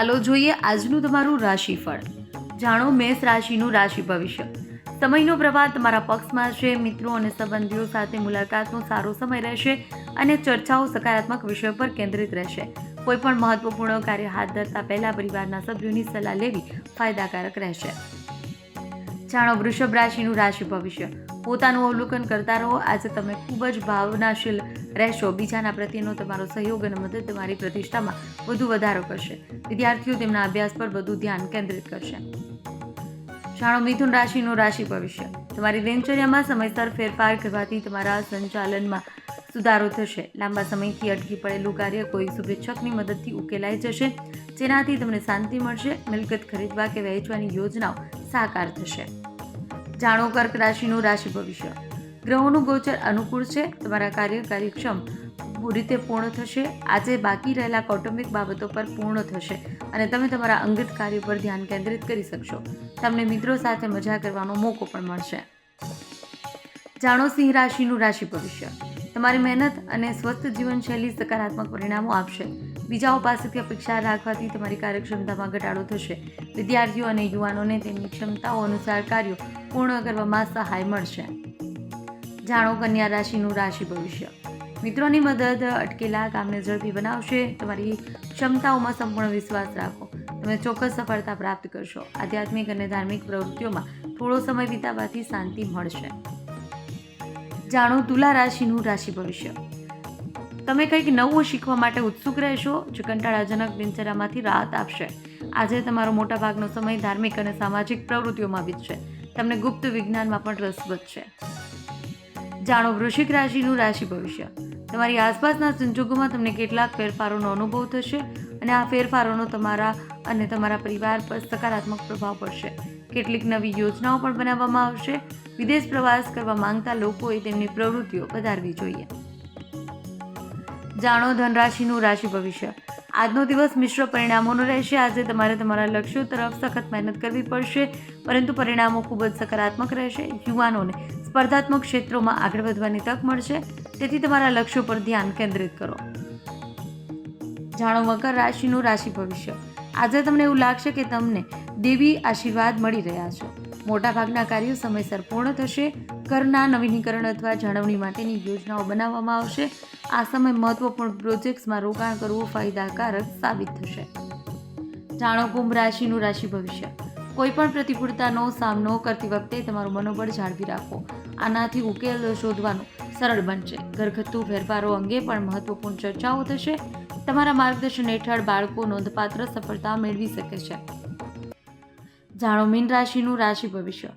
ચાલો જોઈએ આજનું તમારું રાશિફળ. જાણો મેષ રાશિનું રાશિ ભવિષ્ય. સમયનો પ્રવાહ તમારા પક્ષમાં છે, મિત્રો અને સંબંધીઓ સાથે મુલાકાતનો સારો સમય રહેશે અને ચર્ચાઓ સકારાત્મક વિષયો પર કેન્દ્રિત રહેશે. કોઈ પણ મહત્વપૂર્ણ કાર્ય હાથ ધરતા પહેલા પરિવારના સભ્યોની સલાહ લેવી ફાયદાકારક રહેશે. જાણો વૃષભ રાશિનું રાશિ ભવિષ્ય. પોતાનું અવલોકન કરતા રહો. આજે તમે ખૂબ જ ભાવનાશીલ રહેશો. બીજાના પ્રત્યેનો તમારો સહયોગ અને મદદ તમારી પ્રતિષ્ઠામાં વધુ વધારો કરશે. વિદ્યાર્થીઓ તેમના અભ્યાસ પર વધુ ધ્યાન કેન્દ્રિત કરશે. જાણો, મિથુન રાશિનું રાશિ ભવિષ્ય. તમારી દિનચર્યામાં સમયસર ફેરફાર કરવાથી તમારા સંચાલનમાં સુધારો થશે. લાંબા સમયથી અટકી પડેલું કાર્ય કોઈ શુભેચ્છકની મદદથી ઉકેલાઈ જશે. જેનાથી તમને શાંતિ મળશે. મિલકત ખરીદવા કે વહેંચવાની યોજનાઓ સાકાર થશે. જાણો કર્ક રાશિનું રાશિ ભવિષ્ય. ગ્રહોનું ગોચર અનુકૂળ છે, તમારા કાર્ય કાર્યક્ષમ રીતે પૂર્ણ થશે. આજે બાકી રહેલા કૌટુંબિક બાબતો પર પૂર્ણ થશે અને તમે તમારા અંગત કાર્ય પર ધ્યાન કેન્દ્રિત કરી શકશો. તમને મિત્રો સાથે મજા કરવાનો મોકો પણ મળશે. જાણો સિંહ રાશિનું રાશિ ભવિષ્ય. તમારી મહેનત અને સ્વસ્થ જીવનશૈલી સકારાત્મક પરિણામો આપશે. બીજાઓ પાસેથી અપેક્ષા રાખવાથી તમારી કાર્યક્ષમતામાં ઘટાડો થશે. વિદ્યાર્થીઓ અને યુવાનોને તેમની ક્ષમતાઓ અનુસાર કાર્યો પૂર્ણ કરવામાં સહાય મળશે. જાણો, કન્યા રાશિનું રાશિ ભવિષ્ય. મિત્રોની મદદ અટકેલા કામને ઝડપી બનાવશે. તમારી ક્ષમતાઓમાં સંપૂર્ણ વિશ્વાસ રાખો. તમે ચોક્કસ સફળતા પ્રાપ્ત કરશો. આધ્યાત્મિક અને ધાર્મિક પ્રવૃત્તિઓમાં થોડો સમય વિતાવવાથી શાંતિ મળશે. જાણો, તુલા રાશિનું રાશિ ભવિષ્ય. તમે કંઈક નવું શીખવા માટે ઉત્સુક રહેશો, જે કંટાળાજનક દિનચર્યામાંથી રાહત આપશે. આજે તમારો મોટાભાગનો સમય ધાર્મિક અને સામાજિક પ્રવૃત્તિઓમાં વીતશે. તમને ગુપ્ત વિજ્ઞાનમાં પણ રસ વધશે. જાણો, વૃશ્ચિક રાશિનું રાશિ ભવિષ્ય. તમારી આસપાસના સંજોગોમાં તમને કેટલાક ફેરફારોનો અનુભવ થશે અને આ ફેરફારોનો તમારા અને તમારા પરિવાર પર સકારાત્મક પ્રભાવ પડશે. કેટલીક નવી યોજનાઓ પણ બનાવવામાં આવશે. વિદેશ પ્રવાસ કરવા માંગતા લોકોએ તેમની પ્રવૃત્તિઓ વધારવી જોઈએ. જાણો ધનરાશિનું રાશિ ભવિષ્ય. આજનો દિવસ મિશ્ર પરિણામોનો રહેશે. આજે તમારે તમારા લક્ષ્યો તરફ સખત મહેનત કરવી પડશે. પરંતુ પરિણામો ખૂબ જ સકારાત્મક રહેશે. યુવાનોને સ્પર્ધાત્મક ક્ષેત્રોમાં આગળ વધવાની તક મળશે. તેથી તમારા લક્ષ્યો પર ધ્યાન કેન્દ્રિત કરો. જાણો મકર રાશિનું રાશિ ભવિષ્ય. આજે તમને એવું લાગશે કે તમને દેવી આશીર્વાદ મળી રહ્યા છે. મોટાભાગના કાર્યો સમયસર પૂર્ણ થશે. ઘરના નવીનીકરણ અથવા જાળવણી માટેની યોજનાઓ બનાવવામાં આવશે. આ સમય મહત્વપૂર્ણ પ્રોજેક્ટ્સમાં રોકાણ કરવું ફાયદાકારક સાબિત થશે. જાણો કુંભ રાશિનું રાશિ ભવિષ્ય. કોઈપણ પ્રતિકૂળતાનો સામનો કરતી વખતે તમારું મનોબળ જાળવી રાખો. આનાથી ઉકેલ શોધવાનું સરળ બનશે. ઘરગથ્થુ ફેરફારો અંગે પણ મહત્વપૂર્ણ ચર્ચાઓ થશે. તમારા માર્ગદર્શન હેઠળ બાળકો નોંધપાત્ર સફળતા મેળવી શકે છે. જાણો મીન રાશિનું રાશિ ભવિષ્ય.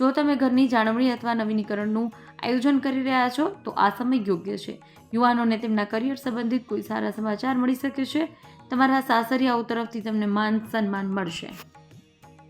જો તમે ઘરની જાળવણી અથવા નવીનીકરણનું આયોજન કરી રહ્યા છો, તો આ સમય યોગ્ય છે. યુવાનોને તેમના કરિયર સંબંધિત કોઈ સારા સમાચાર મળી શકે છે. તમારા સાસરિયાઓ તરફથી તમને માન સન્માન મળશે.